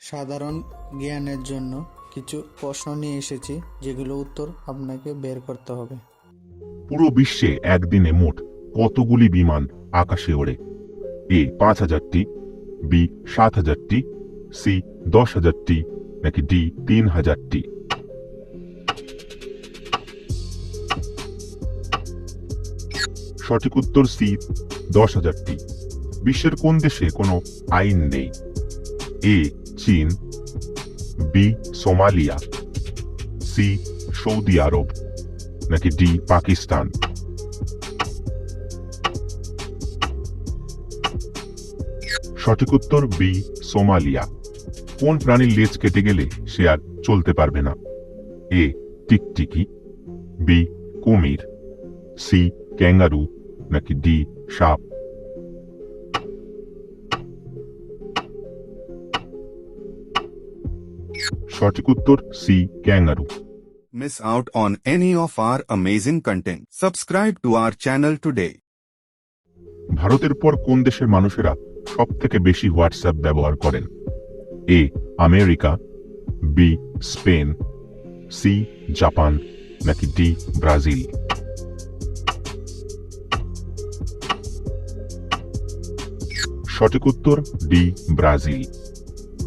সাধারণ জ্ঞানের জন্য কিছু প্রশ্ন নিয়ে এসেছি, যেগুলো উত্তর আপনাকে বের করতে হবে। পুরো বিশ্বে একদিনে মোট কতগুলি বিমান আকাশে ওড়ে? এ পাঁচ হাজারটি, বি সাত হাজারটি, সি দশ হাজারটি, নাকি ডি তিন হাজারটি? সঠিক উত্তর সি দশ হাজারটি। বিশ্বের কোন দেশে কোনো আইন নেই? এ চীন বি সোমালিয়া সি সৌদি আরব, নাকি ডি পাকিস্তান? সঠিক উত্তর বি সোমালিয়া। কোন প্রাণীর লেজ কেটে গেলে সে আর চলতে পারবে না? এ টিকটিকি বি কুমির সি ক্যাঙ্গারু, নাকি ডি সাপ? সঠিক উত্তর C kangaroo. Miss out on any of our amazing content. Subscribe to our channel today. ভারতের পর কোন দেশের মানুষেরা সব থেকে বেশি হোয়াটসঅ্যাপ ব্যবহার করেন? A America B Spain C Japan নাকি ডি ব্রাজিল? সঠিক উত্তর ডি ব্রাজিল।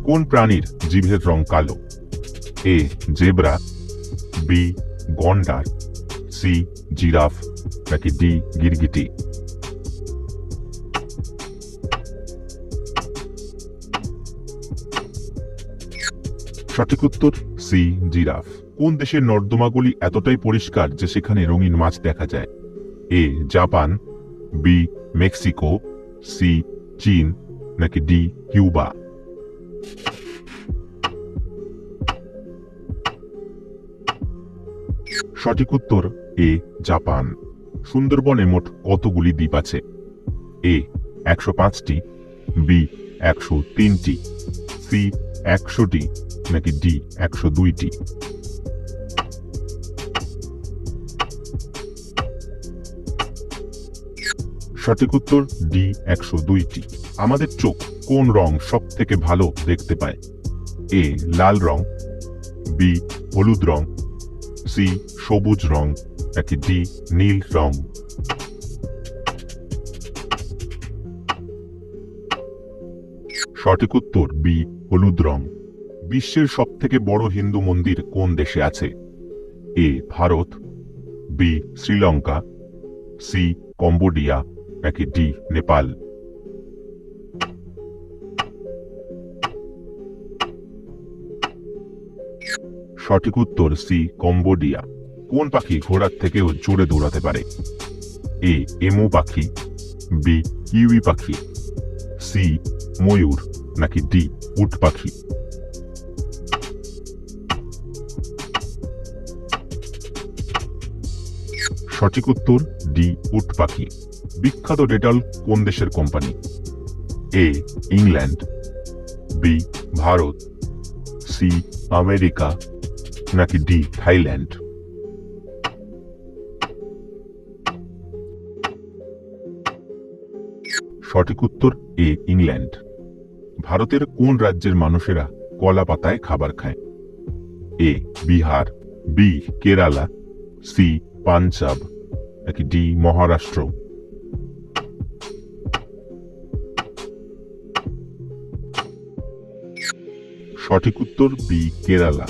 কোন প্রাণীর জিভের রং কালো? এ জেব্রা বি গন্ডার. C giraffe. নাকি ডি গিরগিটি। সঠিক উত্তর সি জিরাফ। কোন দেশের নর্দমাগুলি এতটাই পরিষ্কার যে সেখানে রঙিন মাছ দেখা যায়? A Japan. B Mexico. C চীন। নাকি ডি কিউবা। সঠিক উত্তর, এ, জাপান। সুন্দরবনে মোট কতগুলি দ্বীপ আছে? এ, একশো পাঁচটি, বি, একশো তিনটি, সি, একশোটি, নাকি ডি, একশো দুইটি? সঠিক উত্তর, ডি, একশো দুইটি। আমাদের চোখ কোন রং সব থেকে ভালো দেখতে পায়? এ, লাল রং, বি, হলুদ রং সি, সবুজ রং নাকি ডি, নীল রং। সঠিক উত্তর বি, হলুদ রং। বিশ্বের সবথেকে বড় হিন্দু মন্দির কোন দেশে আছে? A, Bharat. B, Sri Lanka. C, Cambodia. নাকি ডি, নেপাল। সঠিক উত্তর সি, কম্বোডিয়া। কোন পাখি ঘোড়ার থেকেও জোরে দৌড়াতে পারে? এ, এমু পাখি। বি, কিউই পাখি। সি, ময়ূর, নাকি ডি, উট পাখি। সঠিক উত্তর ডি, উট পাখি। বিখ্যাত ডেটল কোন দেশের company? A, England. B, Bharat. C, America. নাকি ডি, থাইল্যান্ড? সঠিক উত্তর, এ, ইংল্যান্ড। ভারতের কোন রাজ্যের মানুষেরা কলা পাতায় খাবার খায়? A, Bihar, B, Kerala, C, Punjab, নাকি ডি, মহারাষ্ট্র? সঠিক উত্তর, বি, কেরালা।